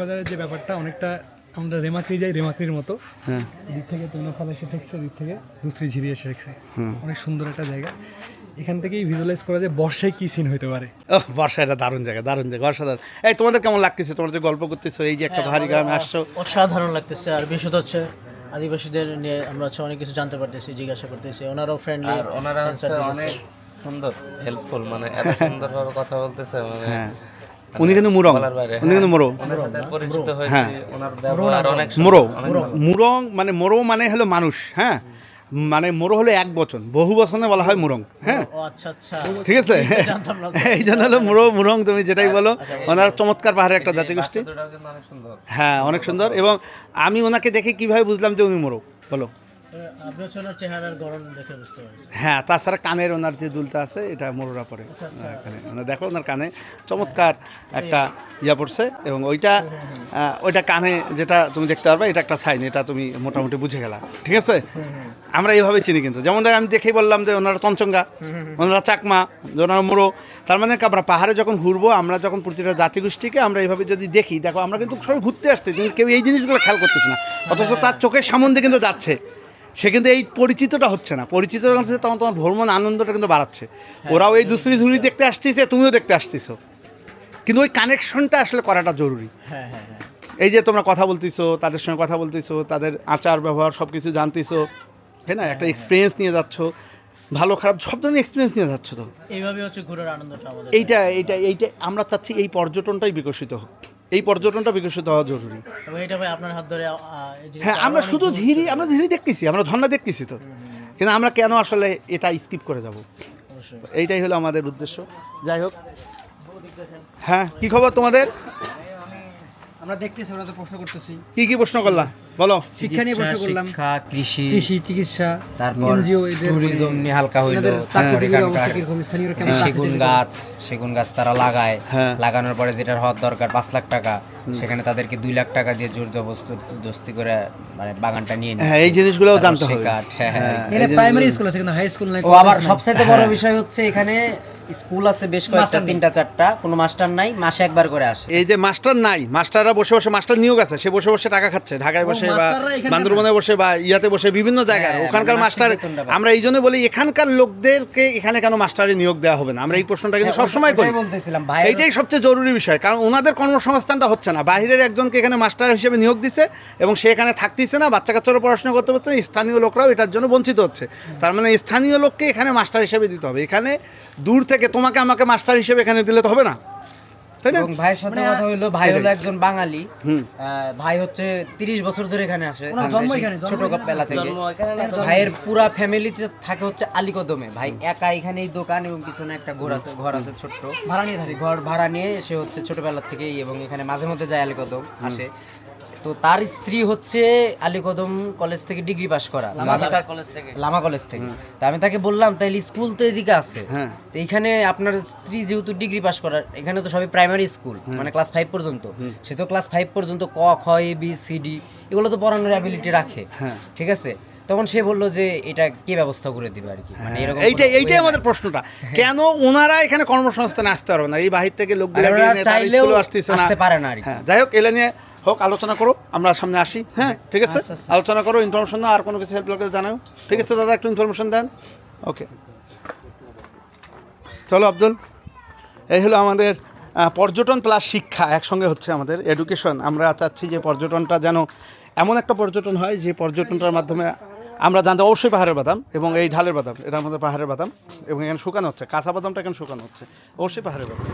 বাজারের যে ব্যাপারটা অনেকটা আমরা রেমাক্রি যাই রেমাক্রির মতো। হ্যাঁ। দিক থেকে তৈনফাল এসে ঠেকছে দিক থেকে দুসরি ঝিরি এসে ঠেকছে। অনেক সুন্দর একটা জায়গা। এখান থেকেই ভিজুয়ালাইজ করা যায় বর্ষায় কী সিন হতে পারে? ও বর্ষা এটা দারুণ জায়গা দারুণ জায়গা অসাধারণ। এই তোমাদের কেমন লাগতেছে? তোমরা যে গল্প করতেছো এই যে একটা পাহাড়ি গ্রামে আসছো। অসাধারণ লাগতেছে। আর বিশেষত হচ্ছে আদিবাসীদের নিয়ে আমরা হচ্ছে অনেক কিছু জানতে পারতেছি জিজ্ঞাসা করতেছি। ওনারাও ফ্রেন্ডলি আর ওনারা হচ্ছে অনেক সুন্দর হেল্পফুল মানে এত সুন্দরভাবে কথা বলতেছে মানে হ্যাঁ। উনি কিন্তু মুরং। উনি কিন্তু মুরো। হ্যাঁ। ব্যবহার অনেক মুরং। মানে মোরো মানে হলো মানুষ হ্যাঁ। মানে মোরো হলো এক বচন। বহু বচনে বলা হয় মুরং হ্যাঁ। ও আচ্ছা আচ্ছা। ঠিক আছে? এই জন্য হলো মুরো মুরং তুমি যেটাই বলো। ওনার চমৎকার পাহাড়ের একটা জাতিগোষ্ঠী হ্যাঁ অনেক সুন্দর। এবং আমি ওনাকে দেখে কীভাবে বুঝলাম যে উনি মোরো? বলো। হ্যাঁ তাছাড়া কানের ওনার যে দুলটা আছে এটা মোররা পরে। মানে দেখো ওনার কানে চমৎকার একটা ইয়া পড়ছে এবং ওইটা ওইটা কানে যেটা তুমি দেখতে পারবে এটা একটা সাইন এটা তুমি মোটামুটি বুঝে গেলা। ঠিক আছে? আমরা এইভাবে চিনি কিন্তু। যেমন দেখ আমি দেখেই বললাম যে ওনারা চঞ্চঙ্গা ওনারা চাকমা ওনারা মোড়ো তার মানে আমরা পাহাড়ে যখন ঘুরবো আমরা যখন প্রতিটা জাতিগোষ্ঠীকে আমরা এইভাবে যদি দেখি দেখো আমরা কিন্তু সবাই ঘুরতে আসছি কিন্তু কেউ এই জিনিসগুলো খেয়াল করতেছে না। অথচ তার চোখের সামনে কিন্তু যাচ্ছে। সে কিন্তু এই পরিচিতটা হচ্ছে না। পরিচিত হচ্ছে তখন তোমার ভ্রমণ আনন্দটা কিন্তু বাড়াচ্ছে। ওরাও এই দুসরি ঝুড়ি দেখতে আসতেছে তুমিও দেখতে আসতেছো। কিন্তু ওই কানেকশনটা আসলে করাটা জরুরি। হ্যাঁ হ্যাঁ হ্যাঁ। এই যে তোমরা কথা বলতেছো তাদের সঙ্গে কথা বলতেছো তাদের আচার ব্যবহার সব কিছু জানতেছো তাই না? একটা এক্সপিরিয়েন্স নিয়ে যাচ্ছ ভালো খারাপ সব ধরনের এক্সপিরিয়েন্স নিয়ে যাচ্ছ তো। এইভাবে হচ্ছে ঘোরার আনন্দটা এইটা এইটা এইটা আমরা চাচ্ছি এই পর্যটনটাই বিকশিত হোক। এই পর্যটনটা বিকশিত হওয়া জরুরি। এটা ভাই আপনার হাত ধরে আহ, এই জিনিসটা হ্যাঁ আমরা শুধু ঝিরি আমরা ঝিরি দেখতেছি আমরা ঝর্ণা দেখতেছি তো। কিন্তু আমরা কেন আসলে এটা স্কিপ করে যাব? এইটাই হলো আমাদের উদ্দেশ্য। যাই হোক। হ্যাঁ কি খবর তোমাদের? আমরা দেখতেছি ওরা তো প্রশ্ন করতেছি। কি কি প্রশ্ন করলা? বলো। শিক্ষা নিয়ে প্রশ্ন করলাম। শিক্ষা কৃষি কৃষি চিকিৎসা তারপর এনজিও এদের ট্যুরিজম নিয়ে হালকা হইল। কেমন সেগুন গাছ সেগুন গাছ তারা লাগায়। হ্যাঁ। লাগানোর পরে যেটা হওয়ার দরকার পাঁচ লাখ টাকা। সেখানে তাদেরকে দুই লাখ টাকা দিয়ে জোর জবস্ত দস্তি করে মানে বাগানটা নিয়ে নিচ্ছে। হ্যাঁ এই জিনিসগুলোও তারপর জানতে হবে। হ্যাঁ, হ্যাঁ। হ্যাঁ, প্রাইমারি স্কুল আছে কিন্তু হাই স্কুল নাই ও আবার সবচাইতে বড় বিষয় হচ্ছে এখানে স্কুল আছে বেশ কয়েকটা তিনটা চারটা কোনো মাস্টার নাই মাসে একবার করে আসে। এই যে মাস্টার নাই মাস্টাররা বসে বসে মাস্টার নিয়োগ আছে সে বসে বসে টাকা খাচ্ছে ঢাকায় বসে বা বান্দরবনে বসে বা ইয়াতে বসে বিভিন্ন জায়গায় হ্যাঁ, ওখানকার মানে মাস্টার। আমরা এই জন্য বলি এখানকার লোকদেরকে এখানে কেন মাস্টারে নিয়োগ দেওয়া হবে না? আমরা এই প্রশ্নটা কিন্তু সবসময় করি। হ্যাঁ, বলতেছিলাম ভাই এইটাই সবচেয়ে জরুরি বিষয় কারণ ওনাদের কর্মসংস্থানটা হচ্ছে না। বাইরের একজনকে এখানে মাস্টার হিসেবে নিয়োগ দিচ্ছে এবং সে এখানে থাকতেছে না বাচ্চা কাচ্চারা পড়াশোনা করতে পারছে স্থানীয় লোকরাও এটার জন্য বঞ্চিত হচ্ছে। তার মানে স্থানীয় লোককে এখানে মাস্টার হিসেবে দিতে হবে। এখানে দূর থেকে তোমাকে আমাকে মাস্টার হিসেবে এখানে দিলে তো হবে না। এবং ভাইয়ের সাথে কথা হইল ভাই হলো একজন বাঙালি। ভাই হচ্ছে তিরিশ বছর ধরে এখানে আসে। ছোট বেলা থেকে। ভাইয়ের পুরা ফ্যামিলিতে থাকে হচ্ছে আলিকদমে ভাই একা এখানে এই দোকান এবং পিছনে একটা ঘর আছে ঘর আছে ছোট্ট। ভাড়া নিয়ে ঘর ভাড়া নিয়ে সে হচ্ছে ছোটবেলা থেকেই এবং এখানে মাঝে মধ্যে যায় আলিকদম আসে। তো তার স্ত্রী হচ্ছে আলিকদম কলেজ থেকে ডিগ্রি পাশ করা। কলেজ থেকে। লামা কলেজ থেকে। তা আমি তাকে বললাম তাইলে স্কুল তো এদিকে আছে। হ্যাঁ। তো এখানে আপনার স্ত্রী যেহেতু ডিগ্রি পাস করার এখানে তো সবই প্রাইমারি স্কুল মানে ক্লাস ফাইভ পর্যন্ত। সে তো ক্লাস ফাইভ পর্যন্ত ক খ এ বি সি ডি এগুলো তো পড়ানোর অ্যাবিলিটি রাখে। হ্যাঁ। ঠিক আছে? তখন সে বলল যে এটা কে ব্যবস্থা করে দিবে আর কি? মানে এরকম হ্যাঁ, এইটাই কোনো এইটাই আমাদের প্রশ্নটা। কেন ওনারা এখানে কর্মসংস্থানে আসতে পারবে না? এই বাহির থেকে লোকগুলো ওরা চাইলেও আসতেছে না। আসতে পারে না আর কি। যাই হোক এলে নিয়ে হোক আলোচনা করো আমরা সামনে আসি হ্যাঁ ঠিক আছে? আচ্ছা, আলোচনা করো ইনফরমেশন দাও আর কোনো কিছু হেল্প লাগলে জানাও। ঠিক আছে দাদা একটু ইনফরমেশন দেন। ওকে চলো আব্দুল এই হলো আমাদের পর্যটন প্লাস শিক্ষা একসঙ্গে হচ্ছে আমাদের এডুকেশন আমরা চাচ্ছি যে পর্যটনটা যেন এমন একটা পর্যটন হয় যে পর্যটনটার মাধ্যমে আমরা জানতে অবশ্যই পাহাড়ের বাদাম এবং এই ঢালের বাদাম এটা আমাদের পাহাড়ের বাদাম এবং এখানে শুকানো হচ্ছে কাঁচা বাদামটা এখানে শুকানো হচ্ছে অবশ্যই পাহাড়ের বাদাম।